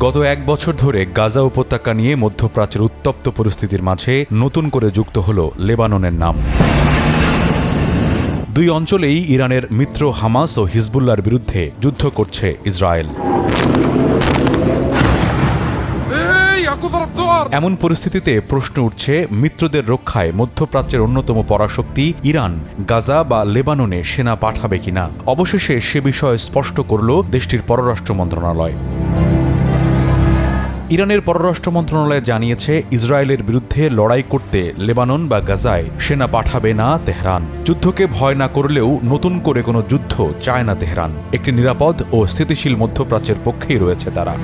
গত এক বছর ধরে গাজা উপত্যকা নিয়ে মধ্যপ্রাচ্যের উত্তপ্ত পরিস্থিতির মাঝে নতুন করে যুক্ত হল লেবাননের নাম। দুই অঞ্চলেই ইরানের মিত্র হামাস ও হিজবুল্লার বিরুদ্ধে যুদ্ধ করছে ইসরায়েল। এমন পরিস্থিতিতে প্রশ্ন উঠছে মিত্রদের রক্ষায় মধ্যপ্রাচ্যের অন্যতম পরাশক্তি ইরান গাজা বা লেবাননে সেনা পাঠাবে কিনা? অবশেষে সে বিষয়ে স্পষ্ট করল দেশটির পররাষ্ট্র মন্ত্রণালয়। ইরানের পররাষ্ট্র মন্ত্রণালয় জানিয়েছে, ইসরায়েলের বিরুদ্ধে লড়াই করতে লেবানন বা গাজায় সেনা পাঠাবে না তেহরান। যুদ্ধকে ভয় না করলেও নতুন করে কোনো যুদ্ধ চায় না তেহরান। একটি নিরাপদ ও স্থিতিশীল মধ্যপ্রাচ্যের পক্ষেই রয়েছে তারা।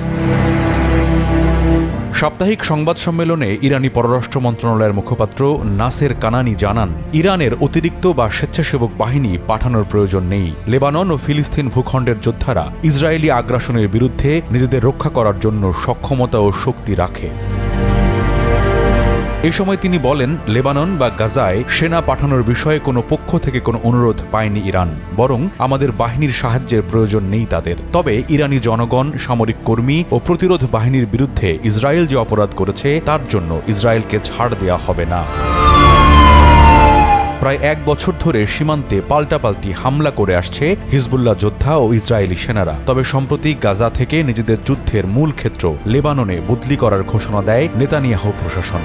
সাপ্তাহিক সংবাদ সম্মেলনে ইরানি পররাষ্ট্র মন্ত্রণালয়ের মুখপাত্র নাসের কানানি জানান, ইরানের অতিরিক্ত বা স্বেচ্ছাসেবক বাহিনী পাঠানোর প্রয়োজন নেই। লেবানন ও ফিলিস্তিন ভূখণ্ডের যোদ্ধারা ইসরায়েলি আগ্রাসনের বিরুদ্ধে নিজেদের রক্ষা করার জন্য সক্ষমতা ও শক্তি রাখে। এ সময় তিনি বলেন, লেবানন বা গাজায় সেনা পাঠানোর বিষয়ে কোনো পক্ষ থেকে কোনো অনুরোধ পায়নি ইরান, বরং আমাদের বাহিনীর সাহায্যের প্রয়োজন নেই তাদের। তবে ইরানি জনগণ, সামরিক কর্মী ও প্রতিরোধ বাহিনীর বিরুদ্ধে ইসরায়েল যে অপরাধ করেছে, তার জন্য ইসরায়েলকে ছাড় দেওয়া হবে না। প্রায় এক বছর ধরে সীমান্তে পাল্টাপাল্টি হামলা করে আসছে হিজবুল্লাহ যোদ্ধা ও ইসরায়েলি সেনারা। তবে সম্প্রতি গাজা থেকে নিজেদের যুদ্ধের মূল ক্ষেত্র লেবাননে বদলি করার ঘোষণা দেয় নেতানিয়াহ প্রশাসন।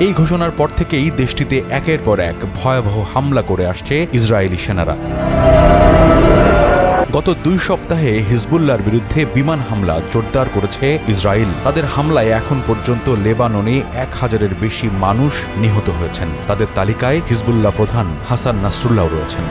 এই ঘোষণার পর থেকেই দেশটিতে একের পর এক ভয়াবহ হামলা করে আসছে ইসরায়েলি সেনারা। গত দুই সপ্তাহে হিজবুল্লার বিরুদ্ধে বিমান হামলা জোরদার করেছে ইসরায়েল। তাদের হামলায় এখন পর্যন্ত লেবাননে এক হাজারের বেশি মানুষ নিহত হয়েছেন। তাদের তালিকায় হিজবুল্লাহ প্রধান হাসান নাসরুল্লাহ রয়েছেন।